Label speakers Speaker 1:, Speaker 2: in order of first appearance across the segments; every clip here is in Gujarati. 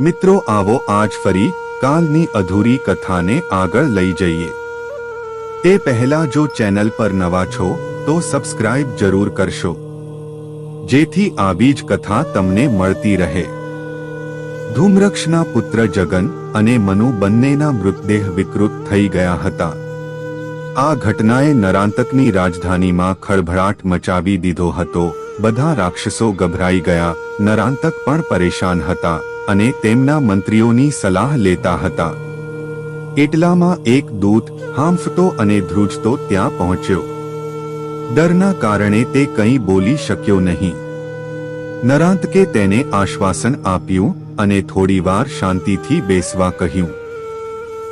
Speaker 1: મિત્રો, આવો આજ ફરી કાલની અધૂરી કથાને આગળ લઈ જઈએ. તે પહેલા જો ચેનલ પર નવા છો, તો સબસ્ક્રાઇબ જરૂર કરશો. જેથી આવી જ કથા તમને મળતી રહે. ધૂમ્રક્ષના પુત્ર જગન અને મનુ બંનેના મૃતદેહ વિકૃત થઈ ગયા હતા. આ ઘટનાએ નરાંતકની રાજધાનીમાં ખળભળાટ મચાવી દીધો હતો. બધા રાક્ષસો ગભરાઈ ગયા. નરાંતક પણ પરેશાન હતા. અને તેમના મંત્રીઓની સલાહ લેતા હતા. એટલામાં એક દૂત હાંફતો અને ધ્રુજતો ત્યાં પહોંચ્યો. ડરના કારણે તે કંઈ બોલી શક્યો નહીં. નરાંતકે તેને આશ્વાસન આપ્યું અને થોડીવાર શાંતિથી બેસવા કહ્યું.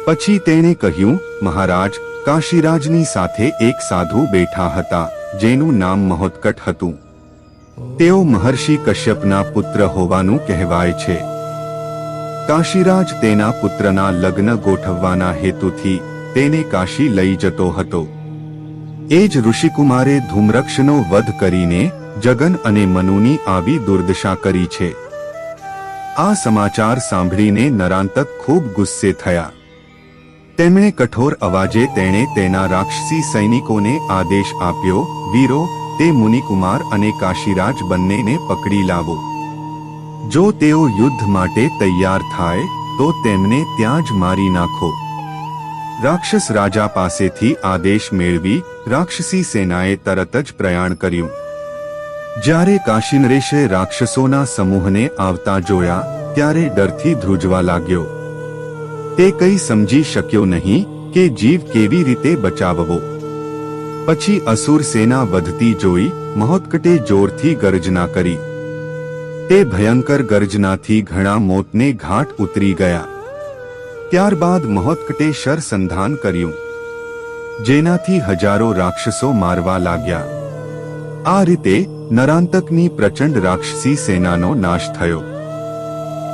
Speaker 1: પછી તેણે કહ્યું, મહારાજ, કાશીરાજની સાથે એક સાધુ બેઠા હતા, જેનું નામ મહોત્કટ હતું. તેઓ મહર્ષિ કશ્યપના પુત્ર હોવાનું કહેવાય છે. કાશીરાજ તેના પુત્રના લગ્ન ગોઠવવાના હેતુથી તેને કાશી લઈ જતો હતો. એ જ ઋષિકુમારે ધૂમ્રક્ષનો વધ કરીને જગન અને મનુની આવી દુર્દશા કરી છે. આ સમાચાર સાંભળીને નરાંતક ખૂબ ગુસ્સે થયા. તેમણે કઠોર અવાજે તેણે તેના રાક્ષસી સૈનિકોને આદેશ આપ્યો, વીરો, તે મુનિકુમાર અને કાશીરાજ બંનેને પકડી લાવો. જો તેઓ યુદ્ધ માટે તૈયાર થાય, તો તેમને ત્યાં જ મારી નાખો. રાક્ષસ રાજા પાસેથી આદેશ મેળવી રાક્ષસી સેનાએ તરત જ પ્રયાણ કર્યું. જ્યારે કાશીનરેશે રાક્ષસોના સમૂહને આવતા જોયા, ત્યારે ડરથી ધ્રુજવા લાગ્યો. તે કંઈ સમજી શક્યો નહીં કે જીવ કેવી રીતે બચાવવો. પછી અસુર સેના વધતી જોઈ, મહોત્કટે જોરથી ગર્જના કરી. તે ભયંકર ગર્જનાથી ઘણા મોતને ઘાટ ઉતરી ગયા. ત્યારબાદ મહોત્કટેશ્વર શરસંધાન કર્યું. જેનાથી હજારો રાક્ષસો મારવા લાગ્યા. આ રીતે નરાંતકની પ્રચંડ રાક્ષસી સેનાનો નાશ થયો.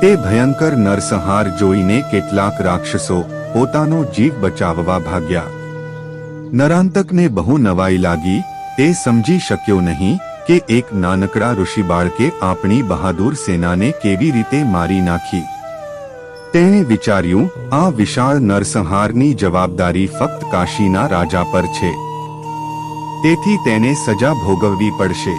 Speaker 1: તે ભયંકર નરસંહાર જોઈને કેટલાક રાક્ષસો પોતાનો જીવ બચાવવા ભાગ્યા. નરાંતકને બહુ નવાઈ લાગી, તે સમજી શક્યો નહીં કે એક નાનકડા ઋષિ બાળકે આપણી બહાદુર સેનાને કેવી રીતે મારી નાખી? તેણે વિચાર્યું, આ વિશાળ નરસંહારની જવાબદારી ફક્ત કાશીના રાજા પર છે. તેથી તેને સજા ભોગવવી પડશે.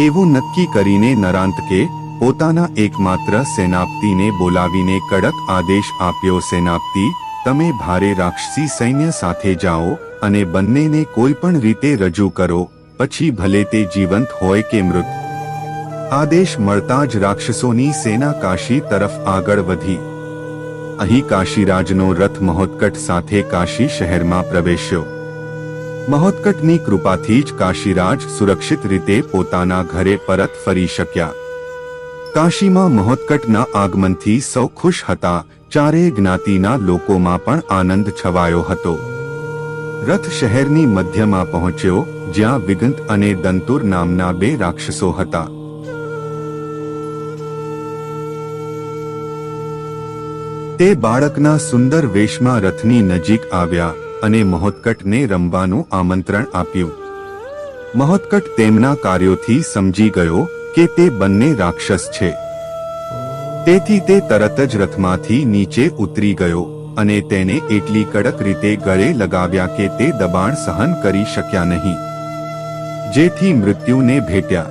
Speaker 1: એવું નક્કી કરીને નરાંતકે પોતાના એકમાત્ર સેનાપતિને બોલાવીને કડક આદેશ આપ્યો, સેનાપતિ, તમે ભારે રાક્ષસી સૈન્ય સાથે જાઓ અને બંનેને કોઈ પણ રીતે રજૂ કરો. પછી ભલે તે જીવંત હોય કે મૃત. આદેશ મળતા જ રાક્ષસોની સેના કાશી તરફ આગળ વધી. અહીં કાશીરાજનો રથ મહોત્કટ સાથે કાશી શહેરમાં પ્રવેશ્યો. મહોત્કટની કૃપાથી જ કાશીરાજ સુરક્ષિત રીતે પોતાના ઘરે પરત ફરી શક્યા. કાશીમાં મહોત્કટના આગમનથી સૌ ખુશ હતા, ચારેય જ્ઞાતિના લોકોમાં પણ આનંદ છવાયો હતો. રથ શહેરની મધ્યમાં પહોંચ્યો જ્યાં વિગંત અને દંતુર નામના બે રાક્ષસો હતા. તે બાળકના સુંદર વેશમાં રથની નજીક આવ્યા અને મહોત્કટને રમવાનું આમંત્રણ આપ્યું. મહોત્કટ તેમના કાર્યોથી સમજી ગયો કે તે બંને રાક્ષસ છે. તેથી તે તરત જ રથમાંથી નીચે ઉતરી ગયો અને તેને એટલી કડક રીતે ગળે લગાવ્યા કે તે દબાણ સહન કરી શક્યા નહીં. જેથી મૃત્યુને ભેટ્યા.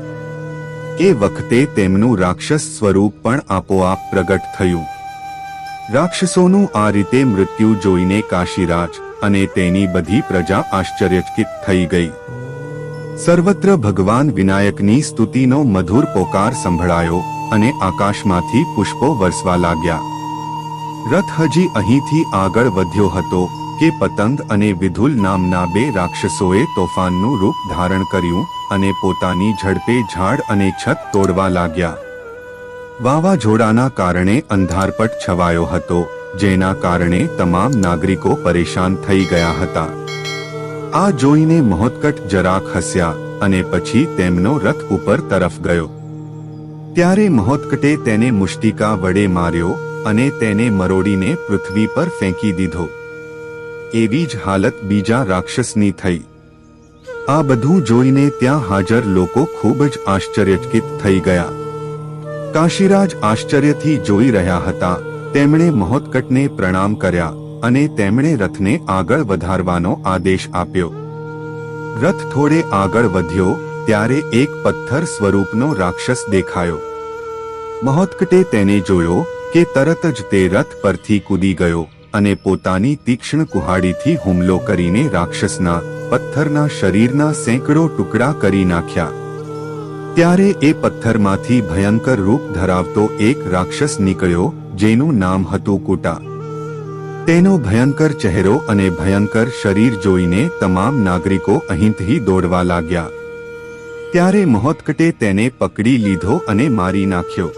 Speaker 1: એ વખતે તેમનું રાક્ષસ સ્વરૂપ પણ આપોઆપ પ્રગટ થયું. રાક્ષસોનું આ રીતે મૃત્યુ જોઈને કાશીરાજ અને તેની બધી પ્રજા આશ્ચર્યચકિત થઈ ગઈ. સર્વત્ર ભગવાન વિનાયકની સ્તુતિનો મધુર પોકાર સંભળાયો અને આકાશમાંથી પુષ્પો વરસવા લાગ્યા. રથ હજી અહીંથી આગળ વધ્યો હતો. કે પતંગ અને વિધુલ નામના બે રાક્ષસોએ તોફાનનું રૂપ ધારણ કર્યું અને પોતાની ઝડપે ઝાડ અને છત તોડવા લાગ્યા. વાવાઝોડાના કારણે અંધારપટ છવાયો હતો, જેના કારણે તમામ નાગરિકો પરેશાન થઈ ગયા હતા. આ જોઈને મહોત્કટ જરાક હસ્યા અને પછી તેમનો રથ ઉપર તરફ ગયો. ત્યારે મહોત્કટે તેને મુષ્ટિકા વડે માર્યો અને તેને મરોડીને પૃથ્વી પર ફેંકી દીધો. એવી જ હાલત બીજા રાક્ષસની થઈ. આ બધું જોઈને ત્યાં હાજર લોકો ખૂબ જ આશ્ચર્યચકિત થઈ ગયા. કાશીરાજ આશ્ચર્યથી જોઈ રહ્યા હતા. તેમણે મહોત્કટને પ્રણામ કર્યા અને તેમણે રથને આગળ વધારવાનો આદેશ આપ્યો. રથ થોડે આગળ વધ્યો ત્યારે એક પથ્થર સ્વરૂપનો રાક્ષસ દેખાયો. મહોત્કટે તેને જોયો કે તરત જ તે રથ પરથી કૂદી ગયો. અને પોતાની તીક્ષ્ણ કુહાડીથી હુમલો કરીને રાક્ષસના, પથ્થરના શરીરના સેંકડો ટુકડા કરી નાખ્યા. ત્યારે એ પથ્થરમાંથી ભયંકર રૂપ ધરાવતો એક રાક્ષસ નીકળ્યો, જેનું નામ હતું કુટા. તેનો ભયંકર ચહેરો અને ભયંકર શરીર જોઈને તમામ નાગરિકો અહીંથી દોડવા લાગ્યા. ત્યારે મહોત્કટે તેને પકડી લીધો અને મારી નાખ્યો.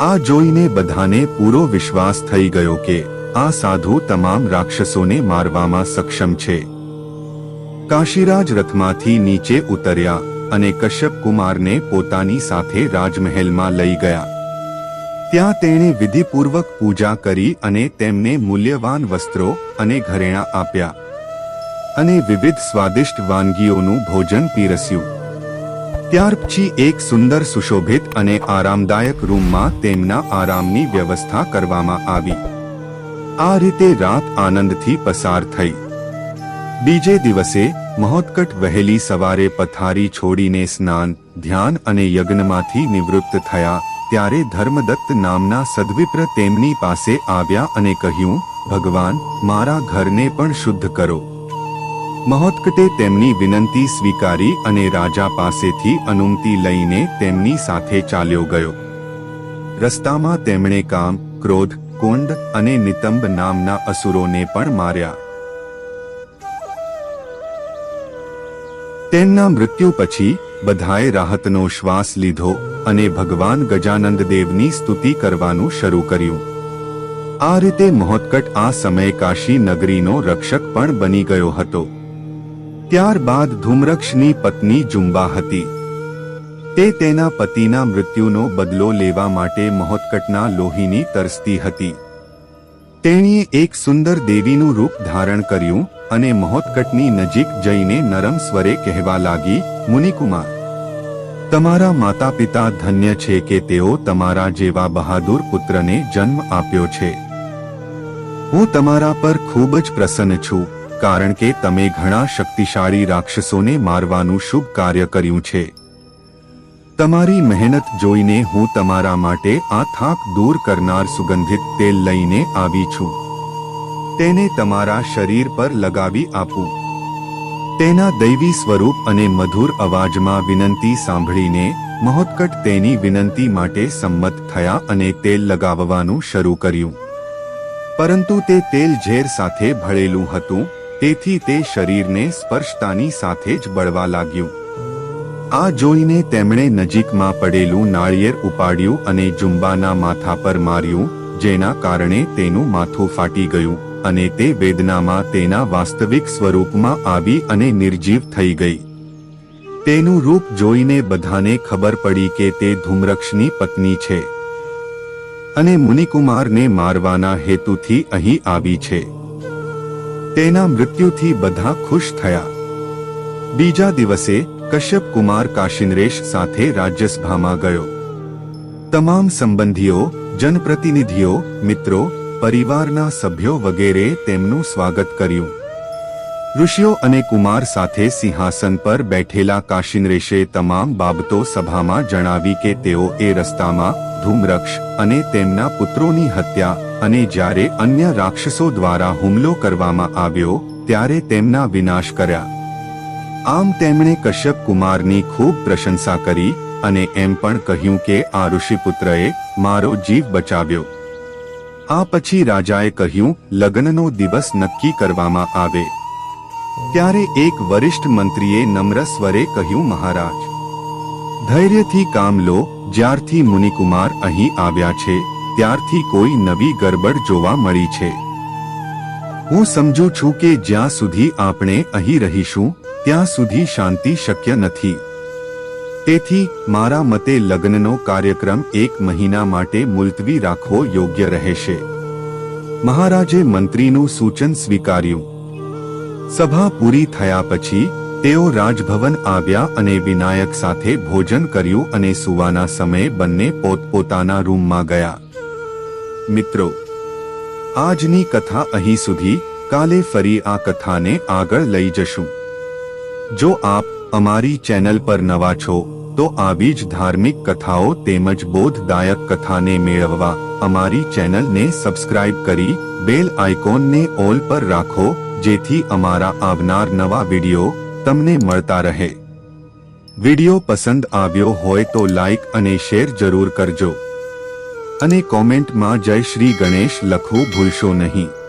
Speaker 1: આ જોઈને બધાને પૂરો વિશ્વાસ થઈ ગયો કે આ સાધુ તમામ રાક્ષસોને મારવામાં સક્ષમ છે. કાશીરાજ રથમાંથી નીચે ઉતર્યા અને કશ્યપ કુમારને પોતાની સાથે રાજમહેલમાં લઈ ગયા. ત્યાં તેણે વિધિપૂર્વક પૂજા કરી અને તેમને મૂલ્યવાન વસ્ત્રો અને ઘરેણાં આપ્યા અને વિવિધ સ્વાદિષ્ટ વાનગીઓનું ભોજન પીરસ્યું. ત્યાર પછી એક સુંદર સુશોભિત અને આરામદાયક રૂમમાં તેમના આરામની વ્યવસ્થા કરવામાં આવી. આ રીતે રાત આનંદથી પસાર થઈ. બીજે દિવસે મહોત્કટ વહેલી સવારે પથારી છોડીને સ્નાન, ધ્યાન અને યજ્ઞમાંથી નિવૃત્ત થયા, ત્યારે ધર્મદત્ત નામના સદ્વિપ્ર તેમની પાસે આવ્યા અને કહ્યું, ભગવાન, મારા ઘરને પણ શુદ્ધ કરો. મહોત્કટે તેમની વિનંતી સ્વીકારી અને રાજા પાસેથી અનુમતિ લઈને તેમની સાથે ચાલ્યો ગયો. રસ્તામાં તેમણે કામ, ક્રોધ કોંડ અને નિતંબ નામના અસુરોને પણ માર્યા. તેમના મૃત્યુ પછી બધાએ રાહતનો શ્વાસ લીધો અને ભગવાન ગજાનંદ દેવની સ્તુતિ કરવાનું શરૂ કર્યું. આ રીતે મહોત્કટ આ સમયે કાશી નગરીનો રક્ષક પણ બની ગયો હતો. ત્યારબાદ ધૂમ્રક્ષની પત્ની જુંબા હતી. તે તેના પતિના મૃત્યુનો બદલો લેવા માટે મહોત્કટના લોહીની તરસતી હતી. તેણીએ એક સુંદર દેવીનું રૂપ ધારણ કર્યું અને મહોત્કટની નજીક જઈને નરમ સ્વરે કહેવા લાગી, મુનિકુમાર, તમારા માતા પિતા ધન્ય છે કે તેઓ તમારા જેવા બહાદુર પુત્રને જન્મ આપ્યો છે. હું તમારા પર ખૂબ જ પ્રસન્ન છું, કારણ કે તમે ઘણા શક્તિશાળી રાક્ષસોને મારવાનું શુભ કાર્ય કર્યું છે. તમારી મહેનત જોઈને હું તમારા માટે આ થાક દૂર કરનાર સુગંધિત તેલ લઈને આવી છું. તેને તમારા શરીર પર લગાવી આપું. તેના દૈવી સ્વરૂપ અને મધુર અવાજમાં વિનંતી સાંભળીને મહોત્કટ તેની વિનંતી માટે સંમત થયા અને તેલ લગાવવાનું શરૂ કર્યું. પરંતુ તે તેલ ઝેર સાથે ભળેલું હતું, તેથી તે શરીરને સ્પર્શતાની સાથે જ બળવા લાગ્યું. આ જોઈને તેમણે નજીકમાં પડેલું નાળિયેર ઉપાડ્યું અને જુંબાના માથા પર માર્યું, જેના કારણે તેનું માથું ફાટી ગયું, અને તે વેદનામાં તેના વાસ્તવિક સ્વરૂપમાં આવી અને નિર્જીવ થઈ ગઈ. તેનું રૂપ જોઈને બધાને ખબર પડી કે તે ધૂમ્રક્ષની પત્ની છે. અને મુનિકુમારને મારવાના હેતુથી અહીં આવી છે. તેના મૃત્યુથી બધા ખુશ થયા. બીજા દિવસે કશ્યપ કુમાર કાશિનરેશ સાથે રાજ્યસભામાં ગયો. તમામ સંબંધીઓ, જનપ્રતિનિધિઓ, મિત્રો, પરિવારના સભ્યો વગેરે તેમનું સ્વાગત કર્યું. ઋષિઓ અને કુમાર સાથે સિંહાસન પર બેઠેલા કાશિનરેશે તમામ બાબતો સભામાં જણાવી કે તેઓ એ રસ્તામાં ધૂમ્રક્ષ અને તેમના પુત્રોની હત્યા અને જ્યારે અન્ય રાક્ષસો દ્વારા હુમલો કરવામાં આવ્યો, ત્યારે તેમના વિનાશ કર્યા. આમ તેમણે કશ્યપ કુમારની ખૂબ પ્રશંસા કરી અને એમ પણ કહ્યું કે, આ ઋષિપુત્રએ મારો જીવ બચાવ્યો. આ પછી રાજાએ કહ્યું, લગ્નનો દિવસ નક્કી કરવામાં આવે. ત્યારે એક વરિષ્ઠ મંત્રીએ નમ્ર સ્વરે કહ્યું, મહારાજ, ધૈર્યથી કામ લો, જ્યારથી મુનિકુમાર અહીં આવ્યા છે, ત્યારથી કોઈ નવી ગરબડ જોવા મળી છે. હું સમજુ છું કે જ્યાં સુધી આપણે અહીં રહીશું ત્યાં સુધી શાંતિ શક્ય નથી. તેથી, મારા મતે લગ્નનો કાર્યક્રમ એક મહિના માટે મુલતવી રાખવો યોગ્ય રહેશે. મહારાજે મંત્રીનું સૂચન સ્વીકાર્યું. સભા પૂરી થયા પછી, તેઓ રાજભવન આવ્યા અને વિનાયક સાથે ભોજન કર્યું અને સુવાના સમયે બંને પોતપોતાના રૂમમાં ગયા. મિત્રો, આજની કથા અહીં સુધી. કાલે ફરી આ કથાને આગળ લઈ જશું. જો આપ અમારી ચેનલ પર નવા છો, તો આવી જ ધાર્મિક કથાઓ તેમજ બોધદાયક કથાને મેળવવા અમારી ચેનલને સબસ્ક્રાઇબ કરી બેલ આઇકોનને ઓલ પર રાખો, જેથી અમારા આવનાર નવા વિડિયો તમને મળતા રહે. વિડિયો પસંદ આવ્યો હોય તો લાઈક અને શેર જરૂર કરજો. અને કોમેન્ટમાં જય શ્રી ગણેશ લખવું ભૂલશો નહીં.